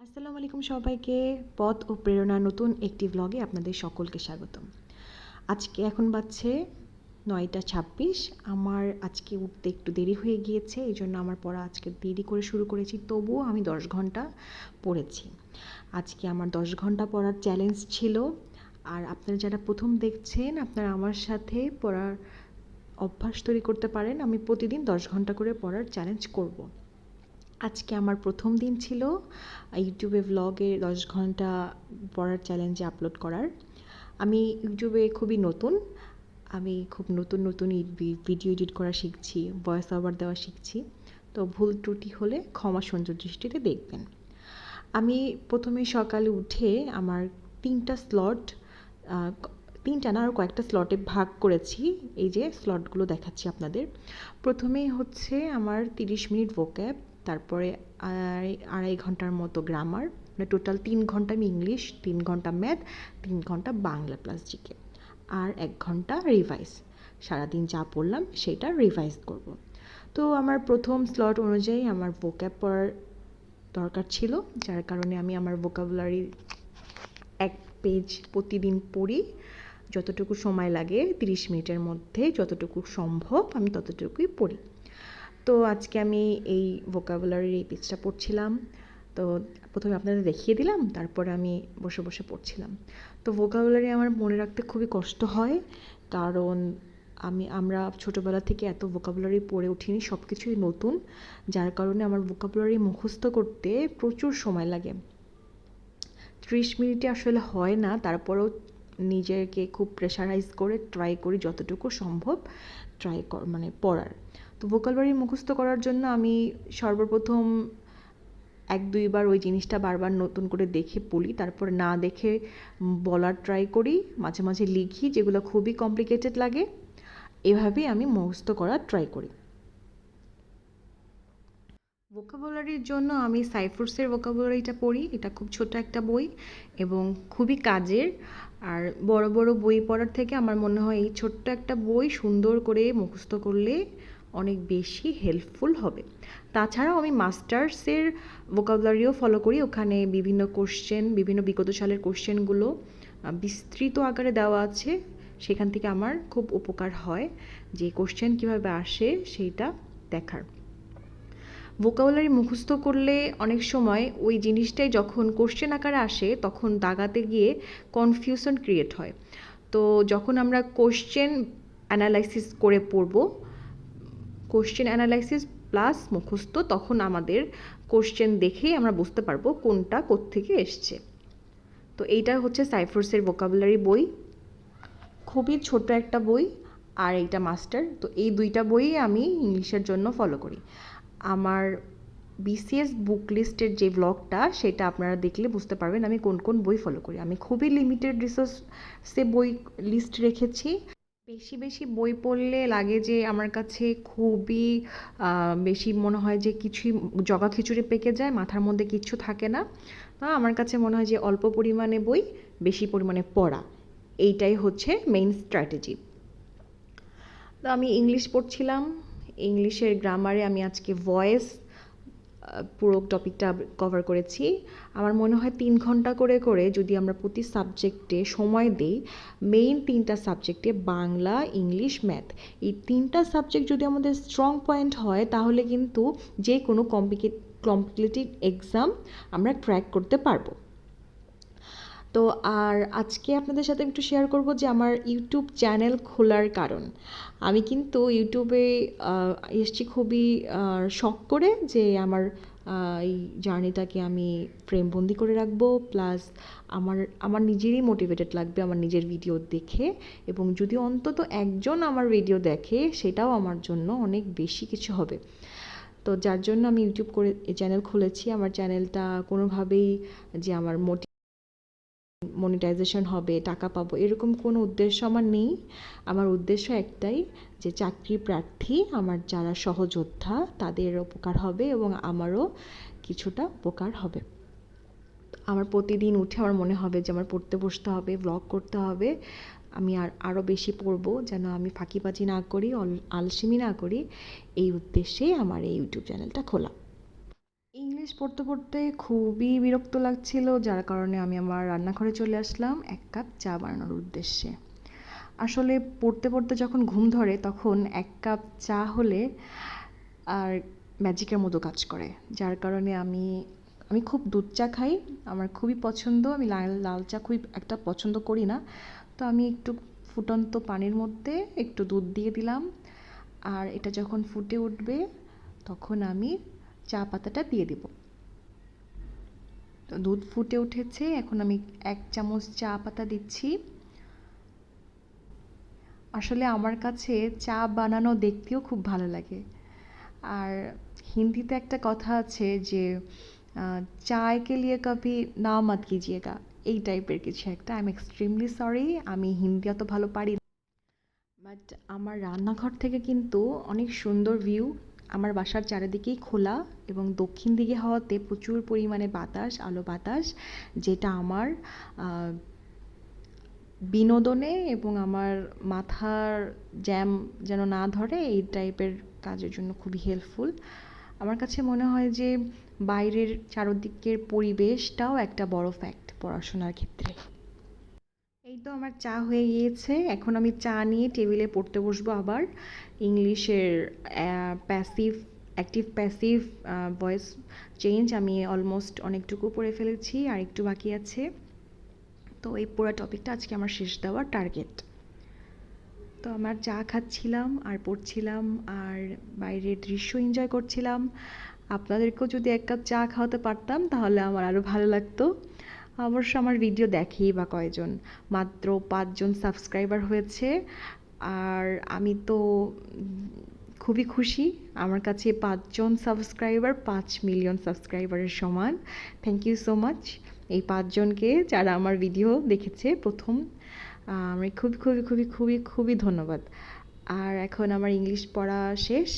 আসসালামু আলাইকুম সবাইকে, পথ ও প্রেরণা নতুন একটি ব্লগে আপনাদের সকলকে স্বাগতম। আজকে এখন বাজছে নয়টা ছাব্বিশ, আমার আজকে উঠতে একটু দেরি হয়ে গিয়েছে এই জন্য আমার পড়া আজকে দেরি করে শুরু করেছি, তবুও আমি দশ ঘণ্টা পড়েছি। আজকে আমার দশ ঘণ্টা পড়ার চ্যালেঞ্জ ছিল, আর আপনারা যারা প্রথম দেখছেন, আপনারা আমার সাথে পড়ার অভ্যাস তৈরি করতে পারেন, আমি প্রতিদিন দশ ঘণ্টা করে পড়ার চ্যালেঞ্জ করব। আজকে আমার প্রথম দিন ছিল ইউটিউবে ভ্লগে দশ ঘণ্টা পড়ার চ্যালেঞ্জে আপলোড করার। আমি ইউটিউবে খুবই নতুন, আমি খুব নতুন নতুন ভিডিও এডিট করা শিখছি ভয়েস ওভার দেওয়া শিখছি। তো ভুল ত্রুটি হলে ক্ষমা সুন্দর দৃষ্টিতে দেখবেন। আমি প্রথমে সকালে উঠে আমার তিনটা স্লট তিনটা না আরও কয়েকটা স্লটে ভাগ করেছি। এই যে স্লটগুলো দেখাচ্ছি আপনাদের। প্রথমেই হচ্ছে আমার তিরিশ মিনিট ভোক্যাব তারপরে আড়াই আড়াই ঘণ্টার মতো গ্রামার মানে টোটাল তিন ঘণ্টা আমি ইংলিশ তিন ঘণ্টা ম্যাথ তিন ঘণ্টা বাংলা প্লাস জিকে আর এক ঘণ্টা রিভাইজ সারাদিন যা পড়লাম সেটা রিভাইজ করব। তো আমার প্রথম স্লট অনুযায়ী আমার ভোক্যাব পড়ার দরকার ছিল, যার কারণে আমি আমার ভোকাবুলারি এক পেজ প্রতিদিন পড়ি। যতটুকু সময় লাগে, তিরিশ মিনিটের মধ্যে যতটুকু সম্ভব আমি ততটুকুই পড়ি। তো আজকে আমি এই ভোকাবুলারির এই পেজটা পড়ছিলাম। তো প্রথমে আপনাদের দেখিয়ে দিলাম, তারপরে আমি বসে বসে পড়ছিলাম। তো ভোকাবুলারি আমার মনে রাখতে খুবই কষ্ট হয়, কারণ আমি, আমরা ছোটোবেলা থেকে এত ভোকাবুলারি পড়ে উঠিনি সব কিছুই নতুন। যার কারণে আমার ভোকাবুলারি মুখস্থ করতে প্রচুর সময় লাগে। ত্রিশ মিনিটে আসলে হয় না, তারপরেও নিজেকে খুব প্রেশারাইজ করে ট্রাই করি যতটুকু সম্ভব ট্রাই কর মানে পড়ার। তো ভোকালবারি মুখস্থ করার জন্য আমি সর্বপ্রথম এক দুইবার ওই জিনিসটা বারবার নতুন করে দেখে পড়ি তারপর না দেখে বলার ট্রাই করি, মাঝে মাঝে লিখি, যেগুলো খুবই কমপ্লিকেটেড লাগে, এভাবেই আমি মুখস্থ করার ট্রাই করি। ভোকাবুলারির জন্য আমি সাইফোর্সের ভোকাবুলারিটা পড়ি, এটা খুব ছোট একটা বই এবং খুবই কাজের, আর বড় বড় বই পড়ার থেকে আমার মনে হয় এই ছোট্ট একটা বই সুন্দর করে মুখস্থ করলে অনেক বেশি হেল্পফুল হবে। তাছাড়াও আমি মাস্টার্সের ভোকাবুলারিও ফলো করি। ওখানে বিভিন্ন কোশ্চেন বিভিন্ন বিগত সালের কোশ্চেনগুলো বিস্তৃত আকারে দেওয়া আছে। সেখান থেকে আমার খুব উপকার হয় যে কোশ্চেন কীভাবে আসে সেইটা দেখার। ভোকাবুলারি মুখস্থ করলে অনেক সময় ওই জিনিসটাই যখন কোশ্চেন আকারে আসে, তখন দাগাতে গিয়ে কনফিউশন ক্রিয়েট হয়। তো যখন আমরা কোশ্চেন অ্যানালাইসিস করে পড়ব কোশ্চেন অ্যানালাইসিস প্লাস মুখস্থ, তখন আমাদের কোশ্চেন দেখেই আমরা বুঝতে পারব কোনটা কোত্থেকে এসছে। তো এইটা হচ্ছে সাইফোর্সের ভোকাবুলারি বই। খুবই ছোট একটা বই আর এইটা মাস্টার তো এই দুইটা বই আমি ইংলিশের জন্য ফলো করি। আমার বিসিএস বুক লিস্টের যে ব্লগটা সেটা আপনারা দেখলে বুঝতে পারবেন আমি কোন কোন বই ফলো করি। আমি খুবই লিমিটেড রিসোর্সে বই লিস্ট রেখেছি। বেশি বেশি বই পড়লে লাগে যে আমার কাছে খুবই বেশি মনে হয় যে কিছুই জগা খিচুড়ি পেকে যায়, মাথার মধ্যে কিচ্ছু থাকে না। আমার কাছে মনে হয় যে অল্প পরিমাণে বই, বেশি পরিমাণে পড়া, এইটাই হচ্ছে মেইন স্ট্র্যাটেজি তো আমি ইংলিশ পড়ছিলাম, ইংলিশের গ্রামারে আমি আজকে ভয়েস পুরো টপিকটা কভার করেছি। আমার মনে হয় তিন ঘণ্টা করে করে যদি আমরা প্রতি সাবজেক্টে সময় দিই মেইন তিনটা সাবজেক্টে বাংলা, ইংলিশ ম্যাথ এই তিনটা সাবজেক্ট যদি আমাদের স্ট্রং পয়েন্ট হয়, তাহলে কিন্তু যে কোনো কমপ্লিকেট কম্পিটিটিভ এক্সাম আমরা ক্র্যাক করতে পারব। তো আর আজকে আপনাদের সাথে একটু শেয়ার করব যে আমার ইউটিউব চ্যানেল খোলার কারণ। আমি কিন্তু ইউটিউবে এসছি খুবই শখ করে যে আমার এই জার্নিটাকে আমি ফ্রেমবন্দি করে রাখব প্লাস আমার আমার নিজেরই মোটিভেটেড লাগবে আমার নিজের ভিডিও দেখে। এবং যদি অন্তত একজন আমার ভিডিও দেখে, সেটাও আমার জন্য অনেক বেশি কিছু হবে। তো যার জন্য আমি ইউটিউব করে চ্যানেল খুলেছি। আমার চ্যানেলটা কোনোভাবেই যে আমার মোটি মনিটাইজেশন হবে, টাকা পাবো, এরকম কোনো উদ্দেশ্য আমার নেই। আমার উদ্দেশ্য একটাই যে চাকরি প্রার্থী আমার যারা সহযোদ্ধা তাদের উপকার হবে এবং আমারও কিছুটা উপকার হবে। আমার প্রতিদিন উঠে আমার মনে হবে যে আমার পড়তে বসতে হবে ব্লগ করতে হবে, আমি আর আরও বেশি পড়ব যেন আমি ফাঁকিবাজি না করি আলসেমি না করি। এই উদ্দেশ্যেই আমার এই ইউটিউব চ্যানেলটা খোলা। ইংলিশ পড়তে পড়তে খুবই বিরক্ত লাগছিল, যার কারণে আমি আমার রান্নাঘরে চলে আসলাম এক কাপ চা বানানোর উদ্দেশ্যে। আসলে পড়তে পড়তে যখন ঘুম ধরে, তখন এক কাপ চা হলে আর ম্যাজিকের মতো কাজ করে, যার কারণে আমি আমি খুব দুধ চা খাই, আমার খুবই পছন্দ, আমি লাল লাল চা খুবই একটা পছন্দ করি না। তো আমি একটু ফুটন্ত পানির মধ্যে একটু দুধ দিয়ে দিলাম, আর এটা যখন ফুটে উঠবে, তখন আমি চা পাতাটা দিয়ে দেব। তো দুধ ফুটে উঠেছে, এখন আমি এক চামচ চা পাতা দিচ্ছি। আসলে আমার কাছে চা বানানো দেখতেও খুব ভালো লাগে। আর হিন্দিতে একটা কথা আছে যে চায় কে লিয়ে কভি না মত কিজিয়েগা, এই টাইপের কিছু একটা। আই এম এক্সট্রিমলি সরি আমি হিন্দি অত ভালো পারি বাট আমার রান্নাঘর থেকে কিন্তু অনেক সুন্দর ভিউ আমার বাসার চারিদিকেই খোলা এবং দক্ষিণ দিকে হওয়াতে প্রচুর পরিমাণে বাতাস, আলো বাতাস, যেটা আমার বিনোদনে এবং আমার মাথার জ্যাম যেন না ধরে, এই টাইপের কাজের জন্য খুবই হেল্পফুল আমার কাছে মনে হয় যে বাইরের চারদিকের পরিবেশটাও একটা বড় ফ্যাক্ট পড়াশোনার ক্ষেত্রে। এই তো আমার চা হয়ে গিয়েছে। এখন আমি চা নিয়ে টেবিলে পড়তে বসবো আবার। ইংলিশের passive active passive voice change আমি অলমোস্ট অনেকটুকু পড়ে ফেলেছি, আর একটু বাকি আছে। তো এই পুরো টপিকটা আজকে আমার শেষ দেওয়ার টার্গেট তো আমার চা খাচ্ছিলাম, আর পড়ছিলাম, আর বাইরের দৃশ্য এনজয় করছিলাম। আপনাদেরকেও যদি এক কাপ চা খাওয়াতে পারতাম, তাহলে আমার আরও ভালো লাগতো। অবশ্য আমার ভিডিও দেখেই বা কয়জন? মাত্র পাঁচজন সাবস্ক্রাইবার হয়েছে। আর আমি তো খুবই খুশি। আমার কাছে পাঁচজন সাবস্ক্রাইবার পাঁচ মিলিয়ন সাবস্ক্রাইবারের সমান। থ্যাংক ইউ সো মাচ এই পাঁচজনকে যারা আমার ভিডিও দেখেছে প্রথম আমি খুবই খুবই খুবই খুবই খুবই ধন্যবাদ। আর এখন আমার ইংলিশ পড়া শেষ।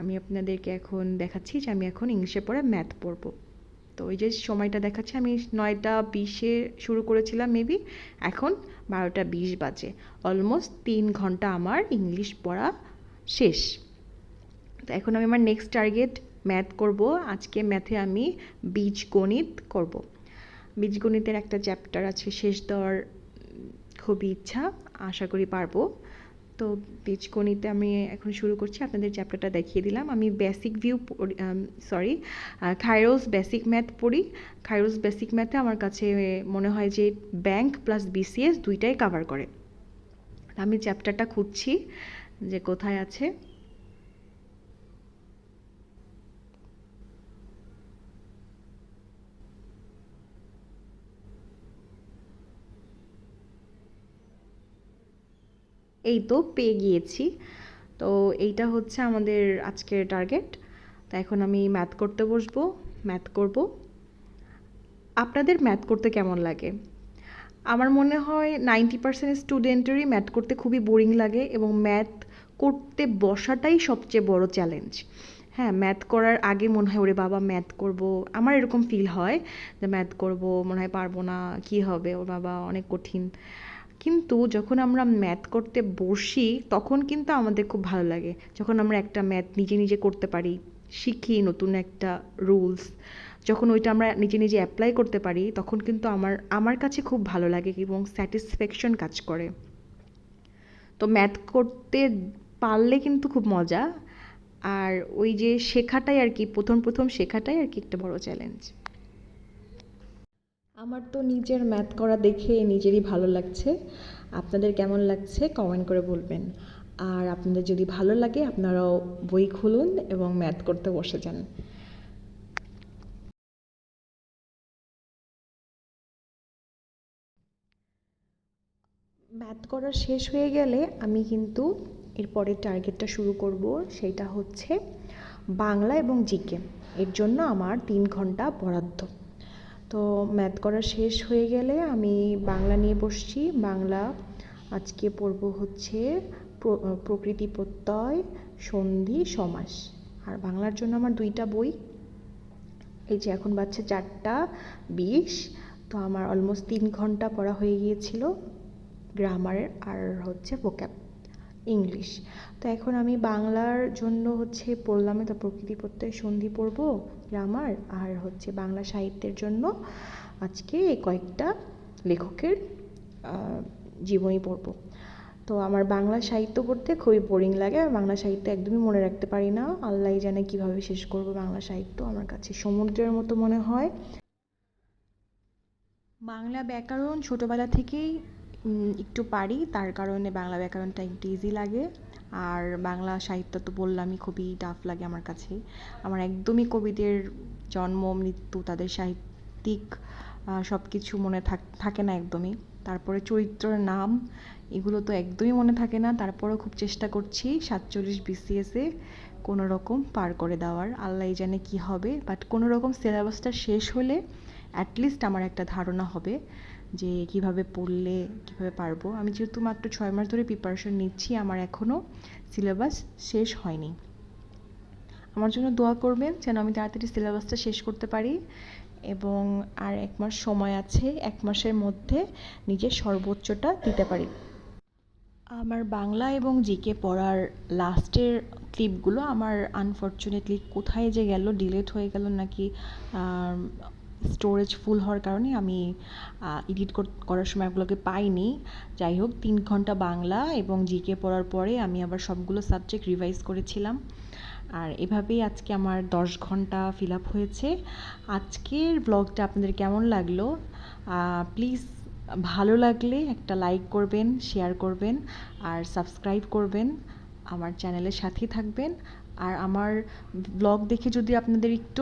আমি আপনাদেরকে এখন দেখাচ্ছি যে আমি এখন ইংলিশে পড়ে ম্যাথ পড়ব। তো ওই যে সময়টা দেখাচ্ছে, আমি নয়টা বিশে শুরু করেছিলাম মেবি এখন বারোটা বিশ বাজে। অলমোস্ট তিন ঘণ্টা আমার ইংলিশ পড়া শেষ। তো এখন আমি আমার নেক্সট টার্গেট ম্যাথ করব। আজকে ম্যাথে আমি বীজগণিত করব। বীজগণিতের একটা চ্যাপ্টার আছে, শেষ দেওয়ার খুবই ইচ্ছা, আশা করি পারব। তো বীজগণিতে আমি এখন শুরু করছি। আপনাদের চ্যাপ্টারটা দেখিয়ে দিলাম। আমি basic view sorry Khairul's basic math পড়ি। খাইরোস বেসিক ম্যাথে আমার কাছে মনে হয় যে ব্যাংক প্লাস বিসিএস দুইটাই কাভার করে। আমি চ্যাপ্টারটা খুঁজছি যে কোথায় আছে। এই তো পেয়ে গিয়েছি। তো এইটা হচ্ছে আমাদের আজকের টার্গেট তো এখন আমি ম্যাথ করতে বসবো ম্যাথ করব। আপনাদের ম্যাথ করতে কেমন লাগে? আমার মনে হয় নাইনটি পার্সেন্ট স্টুডেন্টেরই ম্যাথ করতে খুবই বোরিং লাগে এবং ম্যাথ করতে বসাটাই সবচেয়ে বড় চ্যালেঞ্জ হ্যাঁ ম্যাথ করার আগে মনে হয়, ওরে বাবা ম্যাথ করব। আমার এরকম ফিল হয় যে ম্যাথ করব, মনে হয় পারব না, কী হবে? ওর বাবা, অনেক কঠিন। কিন্তু যখন আমরা ম্যাথ করতে বসি, তখন কিন্তু আমাদের খুব ভালো লাগে। যখন আমরা একটা ম্যাথ নিজে নিজে করতে পারি, শিখি নতুন একটা রুলস যখন ওইটা আমরা নিজে নিজে অ্যাপ্লাই করতে পারি, তখন কিন্তু আমার আমার কাছে খুব ভালো লাগে এবং স্যাটিসফ্যাকশন কাজ করে। তো ম্যাথ করতে পারলে কিন্তু খুব মজা। আর ওই যে শেখাটাই আর কি, প্রথম প্রথম শেখাটাই আর কি একটা বড় চ্যালেঞ্জ আমার তো নিজের ম্যাথ করা দেখে নিজেরই ভালো লাগছে। আপনাদের কেমন লাগছে কমেন্ট করে বলবেন। আর আপনাদের যদি ভালো লাগে, আপনারাও বই খুলুন এবং ম্যাথ করতে বসে যান। ম্যাথ করা শেষ হয়ে গেলে আমি কিন্তু এরপরে টার্গেটটা শুরু করব। সেটা হচ্ছে বাংলা এবং জিকে। এর জন্য আমার তিন ঘণ্টা বরাদ্দ। তো ম্যাথ করা শেষ হয়ে গেলে আমি বাংলা নিয়ে বসছি। বাংলা আজকে পড়ব হচ্ছে প্রকৃতি প্রত্যয় সন্ধি, সমাস। আর বাংলার জন্য আমার দুইটা বই। এই যে এখন বাচ্চা চারটা বিশ, তো আমার অলমোস্ট তিন ঘণ্টা পড়া হয়ে গিয়েছিল। গ্রামারের আর হচ্ছে ভোক্যাব ইংলিশ তো এখন আমি বাংলার জন্য হচ্ছে পড়লাম তো প্রকৃতি প্রত্যয় সন্ধি পড়ব গ্রামার আর হচ্ছে বাংলা সাহিত্যের জন্য আজকে কয়েকটা লেখকের জীবনী পড়ব। তো আমার বাংলা সাহিত্য পড়তে খুবই বোরিং লাগে, আর বাংলা সাহিত্য একদমই মনে রাখতে পারি না। আল্লাহ জানে কীভাবে শেষ করব বাংলা সাহিত্য, আমার কাছে সমুদ্রের মতো মনে হয়। বাংলা ব্যাকরণ ছোটোবেলা থেকেই একটু পারি। তার কারণে বাংলা ব্যাকরণটা একটু ইজি লাগে। আর বাংলা সাহিত্য তো বললামই, খুবই টাফ লাগে আমার কাছে। আমার একদমই কবিদের জন্ম, মৃত্যু, তাদের সাহিত্যিক সব কিছু মনে থাক না একদমই। তারপরে চরিত্রের নাম, এগুলো তো একদমই মনে থাকে না। তারপরেও খুব চেষ্টা করছি সাতচল্লিশ বিসিএসে কোনো রকম পার করে দেওয়ার। আল্লাহ জানে কি হবে। বাট কোনো রকম সিলেবাসটা শেষ হলে অ্যাটলিস্ট আমার একটা ধারণা হবে। যে কীভাবে পড়লে কীভাবে পারব। আমি যেহেতু মাত্র ছয় মাস ধরে প্রিপারেশন নিচ্ছি, আমার এখনও সিলেবাস শেষ হয়নি। আমার জন্য দোয়া করবেন যেন আমি তাড়াতাড়ি সিলেবাসটা শেষ করতে পারি এবং আর এক মাস সময় আছে, এক মাসের মধ্যে নিজের সর্বোচ্চটা দিতে পারি। আমার বাংলা এবং জিকে পড়ার লাস্টের ক্লিপগুলো আমার আনফর্চুনেটলি কোথায় যে গেল ডিলিট হয়ে গেল নাকি স্টোরেজ ফুল হওয়ার কারণে আমি এডিট করার সময় ওগুলোকে পাইনি। যাই হোক, তিন ঘণ্টা বাংলা এবং জিকে পড়ার পরে আমি আবার সবগুলো সাবজেক্ট রিভাইজ করেছিলাম। আর এভাবেই আজকে আমার দশ ঘণ্টা ফিল আপ হয়েছে। আজকের ব্লগটা আপনাদের কেমন লাগল? প্লিজ ভালো লাগলে একটা লাইক করবেন শেয়ার করবেন আর সাবস্ক্রাইব করবেন আমার চ্যানেলের সাথেই থাকবেন। আর আমার ব্লগ দেখে যদি আপনাদের একটু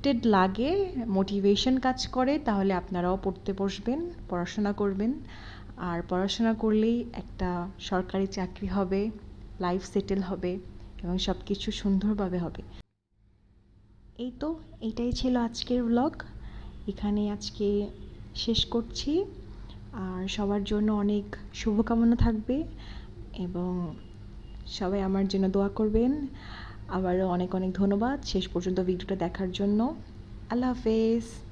মোটিভেটেড লাগে মোটিভেশন কাজ করে, তাহলে আপনারাও পড়তে বসবেন, পড়াশোনা করবেন। আর পড়াশোনা করলেই একটা সরকারি চাকরি হবে লাইফ সেটেল হবে এবং সব কিছু সুন্দরভাবে হবে। এই তো এইটাই ছিল আজকের ব্লগ এখানে আজকে শেষ করছি। আর সবার জন্য অনেক শুভকামনা থাকবে এবং সবাই আমার জন্য দোয়া করবেন। আবারও অনেক অনেক ধন্যবাদ। শেষ পর্যন্ত ভিডিওটা দেখার জন্য। আল্লাহ হাফেজ।